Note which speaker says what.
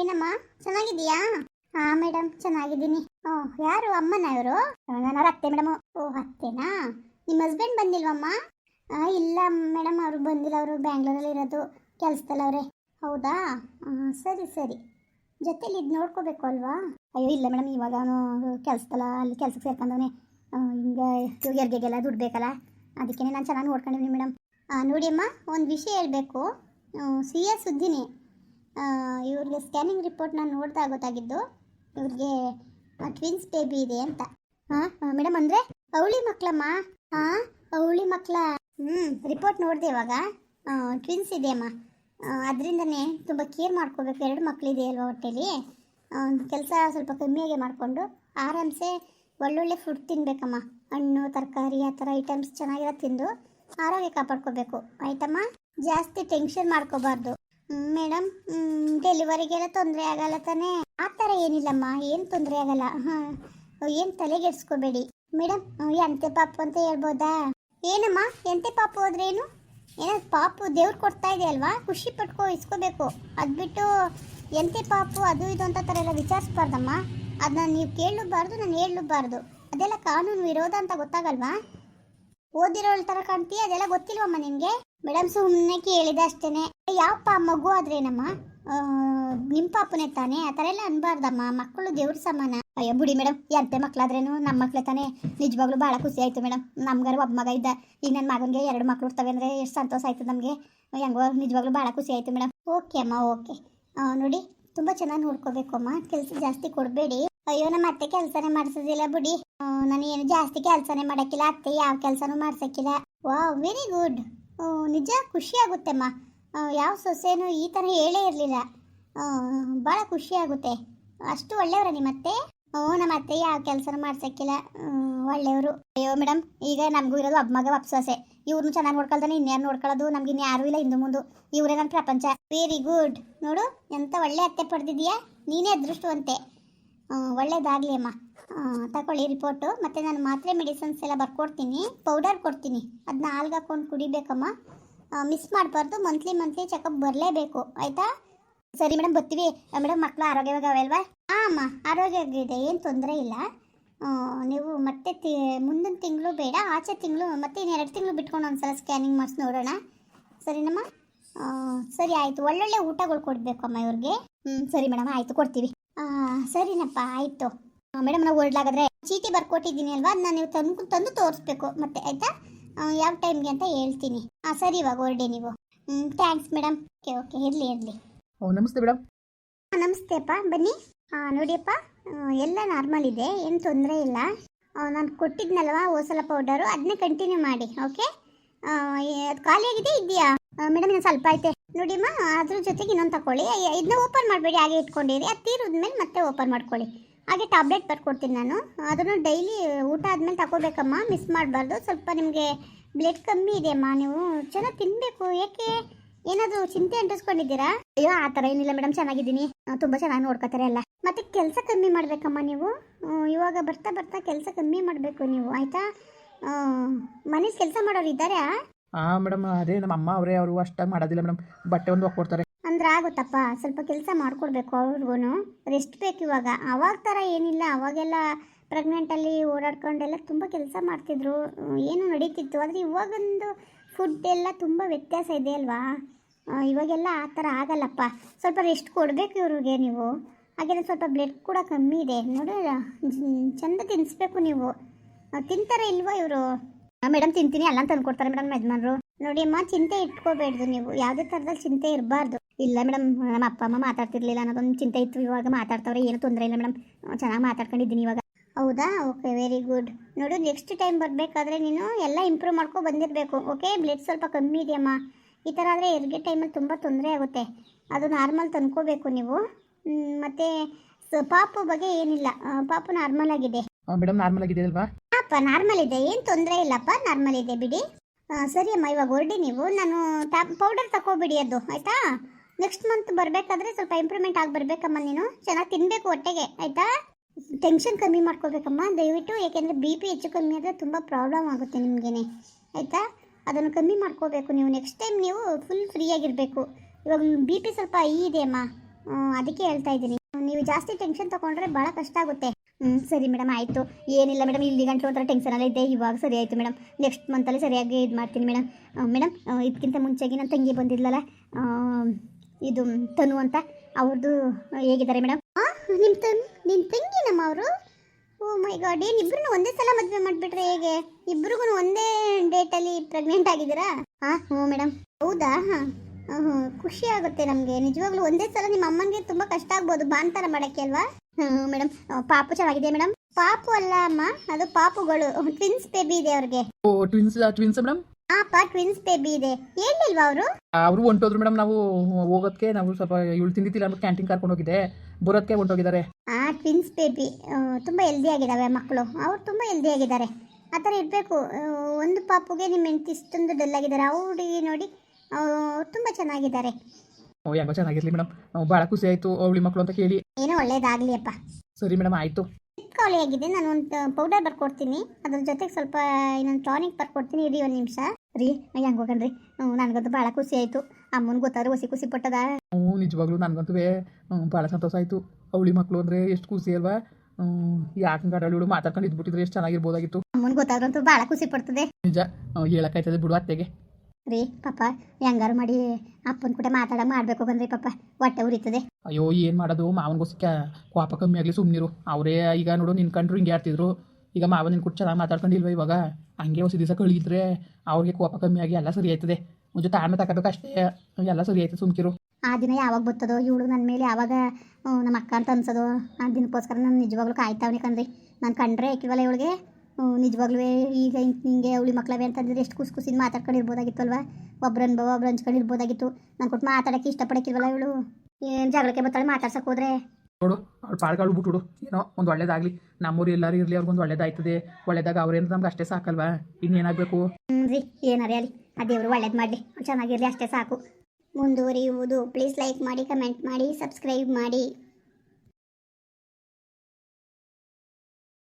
Speaker 1: ಏನಮ್ಮ? ಚೆನ್ನಾಗಿದೀಯಾ ಹಾ ಮೇಡಮ್ ಚೆನ್ನಾಗಿದ್ದೀನಿ. ಓ, ಯಾರು? ಅಮ್ಮನ ಇವರು? ನಾನು ಅತ್ತೆ, ಮೇಡಮ್. ಓ, ಅತ್ತೆನಾ? ನಿಮ್ಮ ಹಸ್ಬೆಂಡ್ ಬಂದಿಲ್ವಮ್ಮ? ಇಲ್ಲ ಮೇಡಮ್ ಅವರು ಬಂದಿಲ್ಲ. ಅವರು ಬ್ಯಾಂಗ್ಳೂರಲ್ಲಿ ಇರೋದು ಕೆಲಸದಲ್ಲವ್ರೆ. ಹೌದಾ? ಸರಿ ಸರಿ. ಜೊತೆಲಿ ಇದು ನೋಡ್ಕೋಬೇಕು ಅಲ್ವಾ? ಅಯ್ಯೋ, ಇಲ್ಲ ಮೇಡಮ್ ಇವಾಗ ಅವನು ಕೆಲಸದಲ್ಲ, ಅಲ್ಲಿ ಕೆಲಸಕ್ಕೆ ಸೇರ್ಕೊಂಡವನೇ. ಹಿಂಗೆ ಹೆರಿಗೆಗೆಲ್ಲ ದುಡ್ಡು ಬೇಕಲ್ಲ? ಅದಕ್ಕೇ ನಾನು ಚೆನ್ನಾಗಿ ನೋಡ್ಕೊಂಡಿದ್ದೀನಿ ಮೇಡಮ್ ನೋಡಿ ಅಮ್ಮ ಒಂದು ವಿಷಯ ಹೇಳಬೇಕು. ಸಿ ಎಸ್ ಸುದ್ದಿನಿ. ಇವ್ರಿಗೆ ಸ್ಕ್ಯಾನಿಂಗ್ ರಿಪೋರ್ಟ್ ನಾನು ನೋಡ್ದಾಗ ಗೊತ್ತಾಗಿದ್ದು. ಇವ್ರಿಗೆ ಟ್ವಿನ್ಸ್ ಬೇಬಿ ಇದೆ ಅಂತ. ಹಾಂ ಮೇಡಮ್ ಅಂದರೆ ಅವಳಿ ಮಕ್ಕಳಮ್ಮ ಹಾಂ ಅವಳಿ ಮಕ್ಕಳ ಹ್ಞೂ ರಿಪೋರ್ಟ್ ನೋಡಿದೆ ಇವಾಗ. ಟ್ವಿನ್ಸ್ ಇದೆ ಅಮ್ಮ ಅದರಿಂದನೇ ತುಂಬ ಕೇರ್ ಮಾಡ್ಕೋಬೇಕು. ಎರಡು ಮಕ್ಕಳಿದೆ ಅಲ್ವಾ ಹೊಟ್ಟೆಲಿ? ಕೆಲಸ ಸ್ವಲ್ಪ ಕಮ್ಮಿಯಾಗೆ ಮಾಡಿಕೊಂಡು ಆರಾಮ್ಸೆ ಒಳ್ಳೊಳ್ಳೆ ಫುಡ್ ತಿನ್ನಬೇಕಮ್ಮ ಹಣ್ಣು, ತರಕಾರಿ, ಆ ಥರ ಐಟಮ್ಸ್ ಚೆನ್ನಾಗಿರೋ ತಿಂದು ಆರೋಗ್ಯ ಕಾಪಾಡ್ಕೋಬೇಕು. ಆಯ್ತಮ್ಮ? ಜಾಸ್ತಿ ಟೆನ್ಷನ್ ಮಾಡ್ಕೋಬಾರ್ದು. ಮೇಡಮ್ ಡೆಲಿವರಿಗೆಲ್ಲ ತೊಂದರೆ ಆಗಲ್ಲ ತಾನೇ? ಆ ಥರ ಏನಿಲ್ಲಮ್ಮ, ಏನು ತೊಂದರೆ ಆಗಲ್ಲ. ಹಾಂ, ಏನು ತಲೆಗೆಡ್ಸ್ಕೋಬೇಡಿ. ಮೇಡಮ್ ಎಂತೆ ಪಾಪು ಅಂತ ಹೇಳ್ಬೋದಾ? ಏನಮ್ಮ ಎಂತೆ ಪಾಪು ಹೋದ್ರೇನು? ಏನು ಪಾಪು ದೇವ್ರು ಕೊಡ್ತಾ ಇದೆ ಅಲ್ವಾ? ಖುಷಿ ಪಟ್ಕೋ, ಇಸ್ಕೋಬೇಕು. ಅದು ಬಿಟ್ಟು ಎಂತೆ ಪಾಪು, ಅದು ಇದು ಅಂತ ಥರ ಎಲ್ಲ ವಿಚಾರಿಸ್ಬಾರ್ದಮ್ಮ. ಅದನ್ನ ನೀವು ಕೇಳಲೂಬಾರ್ದು, ನಾನು ಹೇಳಲೂಬಾರ್ದು. ಅದೆಲ್ಲ ಕಾನೂನು ವಿರೋಧ ಅಂತ ಗೊತ್ತಾಗಲ್ವಾ? ಓದಿರೋಳ ಥರ ಕಾಣ್ತೀಯ? ಅದೆಲ್ಲ ಗೊತ್ತಿಲ್ವಮ್ಮ ನಿನಗೆ ಮೇಡಮ್ ಸುಮ್ಮನೆ ಕೇಳಿದೆ ಅಷ್ಟೇನೆ. ಯಾವಪ್ಪ ಮಗು ಆದ್ರೇನಮ್ಮ? ನಿಮ್ಮ ನಿಮ್ ಪಾಪನೇ ತಾನೇ? ಆ ಥರ ಎಲ್ಲ ಅನ್ಬಾರ್ದಮ್ಮ. ಮಕ್ಕಳು ದೇವ್ರ ಸಮಾನ. ಅಯ್ಯೋ, ಬಿಡಿ ಮೇಡಮ್. ಎಂತೆ ಮಕ್ಳಾದ್ರೇನು ನಮ್ಮ ಮಕ್ಳ ತಾನೇ? ನಿಜವಾಗ್ಲೂ ಭಾಳ ಖುಷಿ ಆಯ್ತು ಮೇಡಮ್. ನಮ್ಗಾರು ಒಬ್ಬ ಮಗ ಇದ್ದ. ಈಗ ನನ್ನ ಮಗನಿಗೆ ಎರಡು ಮಕ್ಳು ಇರ್ತವೆ ಅಂದರೆ ಎಷ್ಟು ಸಂತೋಷ ಆಯ್ತು ನಮಗೆ. ಹೆಂಗೋ, ನಿಜವಾಗ್ಲೂ ಭಾಳ ಖುಷಿ ಆಯ್ತು ಮೇಡಮ್. ಓಕೆ ಅಮ್ಮ, ಓಕೆ. ನೋಡಿ, ತುಂಬ ಚೆನ್ನಾಗಿ ನೋಡ್ಕೋಬೇಕು ಅಮ್ಮ ಕೆಲಸ ಜಾಸ್ತಿ ಕೊಡಬೇಡಿ. ಅಯ್ಯೋ, ನಮ್ಮ ಅತ್ತೆ ಕೆಲಸನೇ ಮಾಡಿಸೋದಿಲ್ಲ ಬಿಡಿ. ನಾನು ಏನು ಜಾಸ್ತಿ ಕೆಲಸನೇ ಮಾಡೋಕ್ಕಿಲ್ಲ. ಅತ್ತೆ ಯಾವ ಕೆಲಸನೂ ಮಾಡ್ಸೋಕ್ಕಿಲ್ಲ. ವಾ ವೆರಿ ಗುಡ್. ನಿಜ? ಖುಷಿಯಾಗುತ್ತೆ ಅಮ್ಮ ಯಾವ ಸೊಸೆನೂ ಈ ಥರ ಹೇಳೇ ಇರಲಿಲ್ಲ. ಭಾಳ ಖುಷಿ ಆಗುತ್ತೆ ಅಷ್ಟು ಒಳ್ಳೆಯವರ ನಿಮ್ಮ ಅತ್ತೆ ಹ್ಞೂ ನಮ್ಮ ಅತ್ತೆ ಯಾವ ಕೆಲಸ ಮಾಡ್ಸೋಕ್ಕಿಲ್ಲ ಒಳ್ಳೆಯವರು. ಅಯ್ಯೋ ಮೇಡಮ್ ಈಗ ನಮಗೂ ಇರೋದು ಒಬ್ಬ ಮಗ ಒಬ್ಬ ಸೊಸೆ. ಇವ್ರನ್ನ ಚೆನ್ನಾಗಿ ನೋಡ್ಕೊಳ್ತಾನೆ, ಇನ್ಯಾರು ನೋಡ್ಕೊಳ್ಳೋದು, ನಮ್ಗೆ ಇನ್ಯಾರೂ ಇಲ್ಲ ಇಂದು ಮುಂದೆ. ಇವರೇ ನನ್ನ ಪ್ರಪಂಚ. ವೆರಿ ಗುಡ್ ನೋಡು ಎಂಥ ಒಳ್ಳೆ ಅತ್ತೆ ಪಡೆದಿದ್ಯಾ ನೀನೇ ಅದೃಷ್ಟವಂತೆ. ಒಳ್ಳೇದಾಗಲಿ, ಅಮ್ಮ. ತಗೊಳ್ಳಿ ರಿಪೋರ್ಟು ಮತ್ತು ನಾನು ಮಾತ್ರೆ ಮೆಡಿಸನ್ಸ್ ಎಲ್ಲ ಬರ್ಕೊಡ್ತೀನಿ. ಪೌಡರ್ ಕೊಡ್ತೀನಿ. ಅದನ್ನ ಹಾಲ್ಗೆ ಹಾಕೊಂಡು ಕುಡಿಬೇಕಮ್ಮ. ಮಿಸ್ ಮಾಡಬಾರ್ದು. ಮಂತ್ಲಿ ಮಂತ್ಲಿ ಚೆಕಪ್ ಬರಲೇಬೇಕು. ಆಯಿತಾ? ಸರಿ ಮೇಡಮ್ ಬರ್ತೀವಿ. ಮೇಡಮ್ ಮಕ್ಕಳು ಆರೋಗ್ಯವಾಗಿ ಅಲ್ವಾ ಹಾಂ, ಅಮ್ಮ. ಆರೋಗ್ಯವಾಗಿದೆ. ಏನು ತೊಂದರೆ ಇಲ್ಲ. ನೀವು ಮತ್ತೆ ತಿ, ಮುಂದಿನ ತಿಂಗಳು ಬೇಡ. ಆಚೆ ತಿಂಗಳು, ಮತ್ತೆ ಇನ್ನೆರಡು ತಿಂಗಳು ಬಿಟ್ಕೊಂಡು ಒಂದ್ಸಲ ಸ್ಕ್ಯಾನಿಂಗ್ ಮಾಡಿಸಿ ನೋಡೋಣ. ಸರಿನಮ್ಮ? ಸರಿ, ಆಯಿತು. ಒಳ್ಳೊಳ್ಳೆ ಊಟಗಳು ಕೊಡಬೇಕಮ್ಮ ಇವ್ರಿಗೆ. ಹ್ಞೂ ಸರಿ ಮೇಡಮ್ ಆಯಿತು. ಕೊಡ್ತೀವಿ. ಸರಿನಪ್ಪ, ಆಯಿತು. ಮೇಡಮ್ ನಾವು ಹೊರಡ್ಲಾಗಾದ್ರೆ ಚೀಟಿ ಬರ್ಕೊಟ್ಟಿದ್ದೀನಿ ಅಲ್ವಾ? ಅದನ್ನ ನೀವು ತಂದು ತಂದು ತೋರಿಸ್ಬೇಕು. ಮತ್ತೆ ಆಯಿತಾ? ಯಾವ ಟೈಮ್ಗೆ ಅಂತ ಹೇಳ್ತೀನಿ. ಹಾಂ ಸರಿ ಇವಾಗ ಹೊರಡಿ ನೀವು. ಹ್ಞೂ ಥ್ಯಾಂಕ್ಸ್ ಮೇಡಮ್ ಓಕೆ ಓಕೆ ಇರಲಿ ಇರಲಿ.
Speaker 2: ಓ ನಮಸ್ತೆ ಮೇಡಮ್
Speaker 1: ನಮಸ್ತೆ ಅಪ್ಪ ಬನ್ನಿ. ಹಾಂ ನೋಡಿಯಪ್ಪ ಎಲ್ಲ ನಾರ್ಮಲ್ ಇದೆ ಏನು ತೊಂದರೆ ಇಲ್ಲ. ನಾನು ಕೊಟ್ಟಿದ್ನಲ್ವಾ ಓಸಲ ಪೌಡರು ಅದನ್ನೇ ಕಂಟಿನ್ಯೂ ಮಾಡಿ ಓಕೆ ಅದು ಖಾಲಿಯಾಗಿದೆ ಇದೆಯಾ? ಮೇಡಮ್ ಇನ್ನು ಸ್ವಲ್ಪ ಐತೆ. ನೋಡಿಮ್ಮ ಅದ್ರ ಜೊತೆಗೆ ಇನ್ನೊಂದು ತಗೊಳ್ಳಿ ಇದನ್ನ ಓಪನ್ ಮಾಡಬೇಡಿ ಹಾಗೆ ಇಟ್ಕೊಂಡಿರಿ. ಅದು ತೀರಿದ್ಮೇಲೆ ಮತ್ತೆ ಓಪನ್ ಮಾಡ್ಕೊಳ್ಳಿ. ಹಾಗೆ ಟ್ಯಾಬ್ಲೆಟ್ ಬರ್ಕೊಡ್ತೀನಿ ನಾನು. ಅದನ್ನು ಡೈಲಿ ಊಟ ಆದಮೇಲೆ ತಗೋಬೇಕಮ್ಮ ಮಿಸ್ ಮಾಡಬಾರ್ದು. ಸ್ವಲ್ಪ ನಿಮಗೆ ಬ್ಲಡ್ ಕಮ್ಮಿ ಇದೆಯಮ್ಮ ನೀವು. ಚೆನ್ನಾಗಿ ತಿನ್ನಬೇಕು ಏಕೆ? ಏನಾದರೂ ಚಿಂತೆ ಅಂಟಿಸ್ಕೊಂಡಿದ್ದೀರಾ ಅಯ್ಯೋ, ಆ ಥರ ಏನಿಲ್ಲ ಮೇಡಮ್, ಚೆನ್ನಾಗಿದ್ದೀನಿ. ತುಂಬ ಚೆನ್ನಾಗಿ ನೋಡ್ಕೋತಾರೆ ಎಲ್ಲ. ಮತ್ತೆ ಕೆಲಸ ಕಮ್ಮಿ ಮಾಡಬೇಕಮ್ಮ ನೀವು. ಇವಾಗ ಬರ್ತಾ ಬರ್ತಾ ಕೆಲಸ ಕಮ್ಮಿ ಮಾಡಬೇಕು ನೀವು, ಆಯಿತಾ? ಮನೇಲಿ ಕೆಲಸ ಮಾಡೋರು ಇದ್ದಾರಾ
Speaker 2: ಹಾಂ ಮೇಡಮ್, ಅದೇ ನಮ್ಮ ಅಮ್ಮ ಅವರೇ, ಅವರು ಅಷ್ಟಾಗಿ ಮಾಡೋದಿಲ್ಲ ಮೇಡಮ್. ಬಟ್ಟೆ ಒಂದು ಹಾಕ್ಕೊಡ್ತಾರೆ
Speaker 1: ಅಂದ್ರೆ ಆಗುತ್ತಪ್ಪ. ಸ್ವಲ್ಪ ಕೆಲಸ ಮಾಡಿಕೊಡ್ಬೇಕು ಅವ್ರಿಗೂ ರೆಸ್ಟ್ ಬೇಕು ಇವಾಗ. ಅವಾಗ ಥರ ಏನಿಲ್ಲ. ಅವಾಗೆಲ್ಲ ಪ್ರೆಗ್ನೆಂಟಲ್ಲಿ ಓಡಾಡ್ಕೊಂಡೆಲ್ಲ ತುಂಬ ಕೆಲಸ ಮಾಡ್ತಿದ್ರು. ಏನು ನಡೀತಿತ್ತು. ಆದರೆ ಇವಾಗೊಂದು ಫುಡ್ ಎಲ್ಲ ತುಂಬ ವ್ಯತ್ಯಾಸ ಇದೆ ಅಲ್ವಾ? ಇವಾಗೆಲ್ಲ ಆ ಥರ ಆಗಲ್ಲಪ್ಪ. ಸ್ವಲ್ಪ ರೆಸ್ಟ್ ಕೊಡಬೇಕು ಇವ್ರಿಗೆ ನೀವು. ಹಾಗೆಲ್ಲ ಸ್ವಲ್ಪ ಬ್ಲಡ್ ಕೂಡ ಕಮ್ಮಿ ಇದೆ. ನೋಡಿ, ಚೆಂದ ತಿನ್ನಿಸ್ಬೇಕು ನೀವು. ತಿಂತಾರೆ ಇಲ್ವಾ ಇವರು? ಮೇಡಮ್ ತಿಂತೀನಿ. ಅಲ್ಲ ಎಲ್ಲ ತಂದ್ಕೊಡ್ತಾರೆ ಮೇಡಮ್ ಯಜಮಾನರು. ನೋಡಿ ಅಮ್ಮ ಚಿಂತೆ ಇಟ್ಕೋಬೇಡ್ದು ನೀವು. ಯಾವುದೇ ಥರದಲ್ಲಿ ಚಿಂತೆ ಇರಬಾರ್ದು. ಇಲ್ಲ ಮೇಡಮ್ ನಮ್ಮ ಅಪ್ಪ ಅಮ್ಮ ಮಾತಾಡ್ತಿರ್ಲಿಲ್ಲ ಅನ್ನೋದೊಂದು ಚಿಂತೆ ಇತ್ತು. ಇವಾಗ ಮಾತಾಡ್ತವ್ರೆ ಏನು ತೊಂದರೆ ಇಲ್ಲ ಮೇಡಮ್. ಚೆನ್ನಾಗಿ ಮಾತಾಡ್ಕೊಂಡಿದ್ದೀನಿ ಇವಾಗ. ಹೌದಾ? ಓಕೆ ವೆರಿ ಗುಡ್ ನೋಡು ನೆಕ್ಸ್ಟ್ ಟೈಮ್ ಬರಬೇಕಾದ್ರೆ ನೀನು ಎಲ್ಲ ಇಂಪ್ರೂವ್ ಮಾಡ್ಕೊ ಬಂದಿರಬೇಕು ಓಕೆ ಬ್ಲಡ್ ಸ್ವಲ್ಪ ಕಮ್ಮಿ ಇದೆಯಮ್ಮ. ಈ ಥರ ಆದರೆ ಹೆರಿಗೆ ಟೈಮಲ್ಲಿ ತುಂಬ ತೊಂದರೆ ಆಗುತ್ತೆ. ಅದು ನಾರ್ಮಲ್ ತಂದ್ಕೋಬೇಕು ನೀವು. ಮತ್ತು ಪಾಪು ಬಗ್ಗೆ ಏನಿಲ್ಲ. ಪಾಪು ನಾರ್ಮಲ್ ಆಗಿದೆ.
Speaker 2: ಮೇಡಮ್ ನಾರ್ಮಲ್ ಆಗಿದೆ ಅಲ್ವಾ?
Speaker 1: ಅಪ್ಪ ನಾರ್ಮಲ್ ಇದೆ. ಏನು ತೊಂದರೆ ಇಲ್ಲಪ್ಪ ನಾರ್ಮಲ್ ಇದೆ ಬಿಡಿ. ಸರಿ ಅಮ್ಮ ಇವಾಗ ಹೊರಡಿ ನೀವು. ನಾನು ಟ್ಯಾಪ್ ಪೌಡರ್ ತಗೋಬಿಡಿ ಅದು ಆಯಿತಾ? ನೆಕ್ಸ್ಟ್ ಮಂತ್ ಬರಬೇಕಾದ್ರೆ ಸ್ವಲ್ಪ ಇಂಪ್ರೂವ್ಮೆಂಟ್ ಆಗಿ ಬರಬೇಕಮ್ಮ ನೀನು. ಚೆನ್ನಾಗಿ ತಿನ್ನಬೇಕು ಹೊಟ್ಟೆಗೆ, ಆಯಿತಾ? ಟೆನ್ಷನ್ ಕಮ್ಮಿ ಮಾಡ್ಕೋಬೇಕಮ್ಮ. ದಯವಿಟ್ಟು ಏಕೆಂದರೆ ಬಿ ಪಿ ಹೆಚ್ಚು ಕಮ್ಮಿ ಆದರೆ ತುಂಬ ಪ್ರಾಬ್ಲಮ್ ಆಗುತ್ತೆ ನಿಮಗೇನೆ, ಆಯಿತಾ? ಅದನ್ನು ಕಮ್ಮಿ ಮಾಡ್ಕೋಬೇಕು ನೀವು. ನೆಕ್ಸ್ಟ್ ಟೈಮ್ ನೀವು ಫುಲ್ ಫ್ರೀಯಾಗಿರಬೇಕು ಇವಾಗ ಬಿ ಪಿ ಸ್ವಲ್ಪ ಈ ಇದೆ ಅಮ್ಮ. ಅದಕ್ಕೆ ಹೇಳ್ತಾ ಇದ್ದೀನಿ. ನೀವು ಜಾಸ್ತಿ ಟೆನ್ಷನ್ ತೊಗೊಂಡ್ರೆ ಭಾಳ ಕಷ್ಟ ಆಗುತ್ತೆ. ಹ್ಞೂ ಸರಿ ಮೇಡಮ್ ಆಯಿತು. ಏನಿಲ್ಲ ಮೇಡಮ್ ಇಲ್ಲಿ ಗಂಟೆ ಒಂಥರ ಟೆನ್ಷನಲ್ಲ ಇದೆ ಇವಾಗ ಸರಿ ಆಯಿತು ಮೇಡಮ್ ನೆಕ್ಸ್ಟ್ ಮಂತಲ್ಲಿ ಸರಿಯಾಗಿ ಇದು ಮಾಡ್ತೀನಿ ಮೇಡಮ್ ಮೇಡಮ್ ಇದಕ್ಕಿಂತ ಮುಂಚೆಗೆ ನನ್ನ ತಂಗಿ ಬಂದಿದ್ಲಲ್ಲ ಇದು ತನು ಅಂತ. ಅವ್ರದ್ದು ಹೇಗಿದ್ದಾರೆ ಮೇಡಮ್? ನಿಮ್ಮ ತನ್ ನಿಮ್ಮ ತಂಗಿ ನಮ್ಮ ಅವರು? ಓ ಮೈ ಗಾಡ್, ಏನು ಒಂದೇ ಸಲ ಮದುವೆ ಮಾಡಿಬಿಟ್ರೆ ಹೇಗೆ? ಇಬ್ರಿಗೂ ಒಂದೇ ಡೇಟಲ್ಲಿ ಪ್ರೆಗ್ನೆಂಟ್ ಆಗಿದ್ದೀರಾ? ಹಾಂ ಹ್ಞೂ ಮೇಡಮ್. ಹೌದಾ? ಹಾಂ ಖುಷಿ ಆಗುತ್ತೆ ನಮಗೆ. ನಿಜವಾಗ್ಲೂ ಒಂದೇ ಸಲ ನಿಮ್ಮ ಅಮ್ಮನಿಗೆ ತುಂಬ ಕಷ್ಟ ಆಗ್ಬೋದು. ಬಾಂತರ ಮಾಡೋಕ್ಕೆ ಅಲ್ವಾ? ಹ್ಞೂ ಮೇಡಮ್. ಪಾಪು ಚೆನ್ನಾಗಿದೆ ಮೇಡಮ್? ಪಾಪು ಅಲ್ಲ ಅಮ್ಮ, ಅದು ಪಾಪುಗಳು. ಟ್ವಿನ್ಸ್ ಬೇಬಿ ಇದೆ ಅವ್ರಿಗೆ.
Speaker 2: ಓ twins twins madam?
Speaker 1: Twins baby ಇದೆ. ಹೇಳಿಲ್ವಾ ಅವರು?
Speaker 2: ಅವರು ಹೊಂಟೋದ್ರು ಮೇಡಮ್ ನಾವು ಹೋಗೋದಕ್ಕೆ ನಾವು ಸ್ವಲ್ಪ ಇವಳು ತಿಂದಿತ್ತಿಲ್ಲ ಅಂದ್ಬಿಟ್ಟು ಕ್ಯಾಂಟೀನ್ ಕರ್ಕೊಂಡು ಹೋಗಿದ್ದೆ. ಬರೋದಕ್ಕೆ ಹೊಂಟೋಗಿದ್ದಾರೆ.
Speaker 1: ಆ ಟ್ವಿನ್ಸ್ ಬೇಬಿ ತುಂಬ ಹೆಲ್ದಿ ಆಗಿದ್ದಾವೆ ಮಕ್ಕಳು. ಅವ್ರು ತುಂಬ ಹೆಲ್ದಿ ಆಗಿದ್ದಾರೆ. ಆ ಥರ ಇರಬೇಕು. ಒಂದು ಪಾಪುಗೆ ನಿಮ್ಮ ಹೆಂಡತಿ ಇಷ್ಟೊಂದು ಡಲ್ ಆಗಿದ್ದಾರೆ. ಅವ್ರಿಗೆ ನೋಡಿ ತುಂಬ ಚೆನ್ನಾಗಿದ್ದಾರೆ.
Speaker 2: ಓ ಹೆಂಗೋ ಚೆನ್ನಾಗಿರ್ಲಿ ಮೇಡಮ್ ಭಾಳ ಖುಷಿ ಆಯಿತು ಅವಳಿ ಮಕ್ಕಳು ಅಂತ ಕೇಳಿ.
Speaker 1: ಏನೋ ಒಳ್ಳೇದಾಗಲಿ ಅಪ್ಪ.
Speaker 2: ಸರಿ ಮೇಡಮ್ ಆಯಿತು.
Speaker 1: ಆಗಿದೆ. ನಾನು ಒಂದು ಪೌಡರ್ ಬರ್ಕೊಡ್ತೀನಿ. ಅದ್ರ ಜೊತೆಗೆ ಸ್ವಲ್ಪ ಇನ್ನೊಂದು ಟಾನಿಕ್ ಬರ್ಕೊಡ್ತೀನಿ. ಇರಿ ಒಂದು ನಿಮಿಷ. ರೀ ಹೆಂಗೆ ಹೋಗಣ್ರಿ. ನನಗಂತೂ ಭಾಳ ಖುಷಿ ಆಯಿತು. ಅಮ್ಮನ ಗೊತ್ತಾದ್ರೆ ಹೊಸಿ ಖುಷಿ ಪಟ್ಟದ.
Speaker 2: ಹ್ಞೂ ನಿಜವಾಗ್ಲೂ ನನಗಂತೂ ಭಾಳ ಸಂತೋಷ ಆಯಿತು. ಅವಳಿ ಮಕ್ಕಳು ಅಂದರೆ ಎಷ್ಟು ಖುಷಿ ಅಲ್ವಾ? ಯಾಕೆ ಗಡಳು ಮಾತಾಡ್ಕೊಂಡು ಇದ್ಬಿಟ್ಟಿದ್ರೆ ಎಷ್ಟು ಚೆನ್ನಾಗಿರ್ಬೋದಾಗಿತ್ತು.
Speaker 1: ಅಮ್ಮನ ಗೊತ್ತಾದ್ರಂತೂ ಭಾಳ ಖುಷಿ ಪಡ್ತದೆ.
Speaker 2: ನಿಜ ಹೇಳಕ್ಕಾಯ್ತದೆ ಬಿಡು ಅತ್ತೆಗೆ.
Speaker 1: ರೀ ಪಾಪ ಹೆಂಗಾರು ಮಾಡಿ ಅಪ್ಪನ ಕೂಡ ಮಾತಾಡ ಮಾಡಬೇಕು ಬಂದ್ರಿ ಪಾಪ. ಹೊಟ್ಟೆ ಉರಿತದೆ.
Speaker 2: ಅಯ್ಯೋ, ಏನು ಮಾಡೋದು? ಮಾವನಿಗೋಸ್ಕ ಕೋಪ ಕಮ್ಮಿ ಆಗಲಿ ಸುಮ್ಮನಿರು ಅವರೇ ಈಗ ನೋಡು ನಿನ್ಕಂಡ್ರು ಹಿಂಗೆ ಆಡ್ತಿದ್ರು. ಈಗ ಮಾವ ನಿನ್ನ ಕುಟ್ಟು ಚೆನ್ನಾಗಿ ಮಾತಾಡ್ಕೊಂಡಿಲ್ವ ಇವಾಗ? ಹಂಗೆ ಹೊಸ ದಿವಸ ಕಳಿದ್ರೆ ಅವ್ರಿಗೆ ಕೋಪ ಕಮ್ಮಿ ಆಗಿ ಎಲ್ಲ ಸರಿ ಆಯ್ತದೆ. ಮುಂಚೆ ತಾಳ್ಮೆ ತಗೋಬೇಕು ಅಷ್ಟೇ. ಎಲ್ಲ ಸರಿ ಆಯ್ತು ಸುಮ್ಕಿರು.
Speaker 1: ಆ ದಿನ ಯಾವಾಗ ಬರ್ತದೋ ಇವಳು ನನ್ನ ಮೇಲೆ ಯಾವಾಗ ನಮ್ಮ ಅಕ್ಕ ಅಂತ ಅನ್ಸೋದು? ಆ ದಿನಕ್ಕೋಸ್ಕರ ನಾನು ನಿಜವಾಗ್ಲೂ ಕಾಯ್ತಾವನಿ ಕಣ್ರಿ. ನಾನು ಕಂಡ್ರೆ ಇಕ್ಕಿವಲ್ಲ ಇವಳಿಗೆ? ನಿಜವಾಗ್ಲೂ ಈಗ ಹಿಂಗೆ ಅವಳಿ ಮಕ್ಕಳವೇ ಅಂತಂದ್ರೆ ಎಷ್ಟು ಖುಷಿ ಖುಷಿಯಿಂದ ಮಾತಾಡ್ಕೊಂಡಿರ್ಬೋದಾಗಿತ್ತು ಅಲ್ವಾ ಒಬ್ರು ಬವ ಒಬ್ರು ಹಂಚ್ಕೊಂಡಿರ್ಬೋದಾಗಿತ್ತು. ನಾನು ಕೊಟ್ಟು ಮಾತಾಡೋಕ್ಕೆ ಇಷ್ಟಪಡಕ್ಕಿಲ್ವಲ್ಲ ಇವಳು? ಏನು ಜಗಳಕ್ಕೆ ಬತ್ತಾಳೆ ಮಾತಾಡ್ಸಕ್ ಹೋದ್ರೆ?
Speaker 2: ನೋಡು ಅವ್ಳು ಪಾಳ್ಗಳು ಬಿಟ್ಟು ಏನೋ ಒಂದು ಒಳ್ಳೇದಾಗಲಿ. ನಮ್ಮೂರು ಎಲ್ಲರೂ ಇರಲಿ ಅವ್ರಿಗೊಂದು ಒಳ್ಳೇದಾಯ್ತದೆ. ಒಳ್ಳೇದಾಗ ಅವ್ರೇನು ನಮ್ಗೆ ಅಷ್ಟೇ ಸಾಕಲ್ವಾ? ಇನ್ನೇನಾಗಬೇಕು?
Speaker 1: ರೀ ಏನಾರೇ ಅಲ್ಲಿ ಆ ದೇವರು ಒಳ್ಳೇದು ಮಾಡಲಿ. ಚೆನ್ನಾಗಿರ್ಲಿ ಅಷ್ಟೇ ಸಾಕು. ಮುಂದುವರಿಯುವುದು. ಪ್ಲೀಸ್ ಲೈಕ್ ಮಾಡಿ ಕಮೆಂಟ್ ಮಾಡಿ ಸಬ್ಸ್ಕ್ರೈಬ್ ಮಾಡಿ.